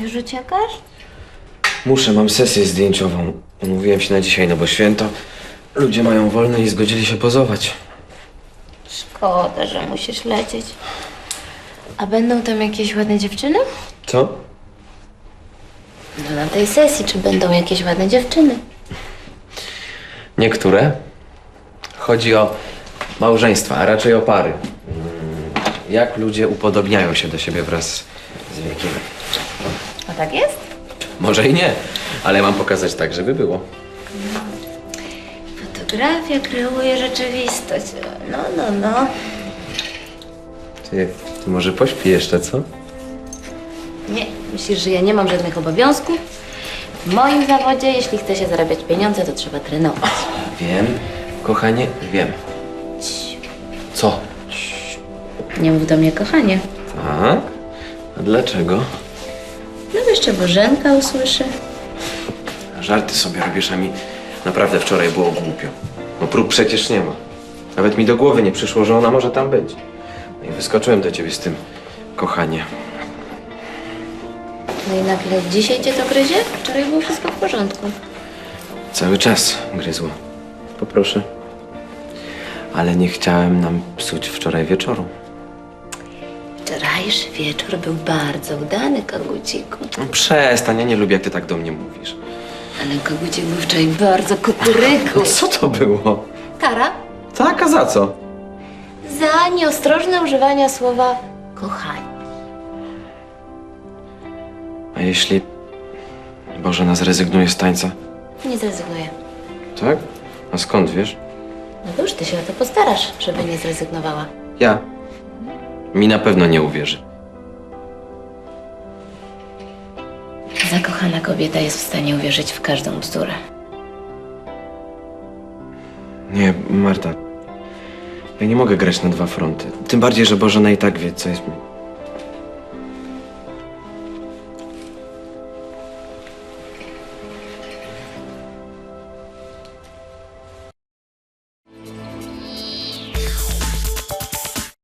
Już uciekasz? Muszę, mam sesję zdjęciową. Umówiłem się na dzisiaj, no bo święto. Ludzie mają wolne i zgodzili się pozować. Szkoda, że musisz lecieć. A będą tam jakieś ładne dziewczyny? Co? No na tej sesji, czy będą jakieś ładne dziewczyny? Niektóre. Chodzi o małżeństwa, a raczej o pary. Mm, Jak ludzie upodobniają się do siebie wraz z wiekiem. Tak jest? Może i nie, ale mam pokazać tak, żeby było. Fotografia kreuje rzeczywistość. No, no, no. Ty, ty może pośpi jeszcze, co? Nie, myślisz, że ja nie mam żadnych obowiązków? W moim zawodzie, jeśli chce się zarabiać pieniądze, to trzeba trenować. Wiem, kochanie, wiem. Co? Nie mów do mnie, kochanie. Tak? A dlaczego? Jeszcze Bożenka usłyszy. Żarty sobie robisz, a mi naprawdę wczoraj było głupio. No prób przecież nie ma. Nawet mi do głowy nie przyszło, że ona może tam być. No i wyskoczyłem do ciebie z tym, kochanie. No i nagle dzisiaj cię to gryzie? Wczoraj było wszystko w porządku. Cały czas gryzło. Poproszę. Ale nie chciałem nam psuć wczoraj wieczoru. Wczorajszy wieczór był bardzo udany, koguciku. No przestań, ja nie lubię, jak ty tak do mnie mówisz. Ale kogucik był wczoraj bardzo kukuryku. Co to było? Kara Tak, a za co? za nieostrożne używanie słowa kochani. A jeśli Bożena zrezygnuje z tańca? Nie zrezygnuję. Tak? A skąd wiesz? No już ty się o to postarasz, żeby nie zrezygnowała. Ja. Mi na pewno nie uwierzy. Zakochana kobieta jest w stanie uwierzyć w każdą bzdurę. Nie, Marta. Ja nie mogę grać na dwa fronty. Tym bardziej, że Bożena i tak wie, co jest mi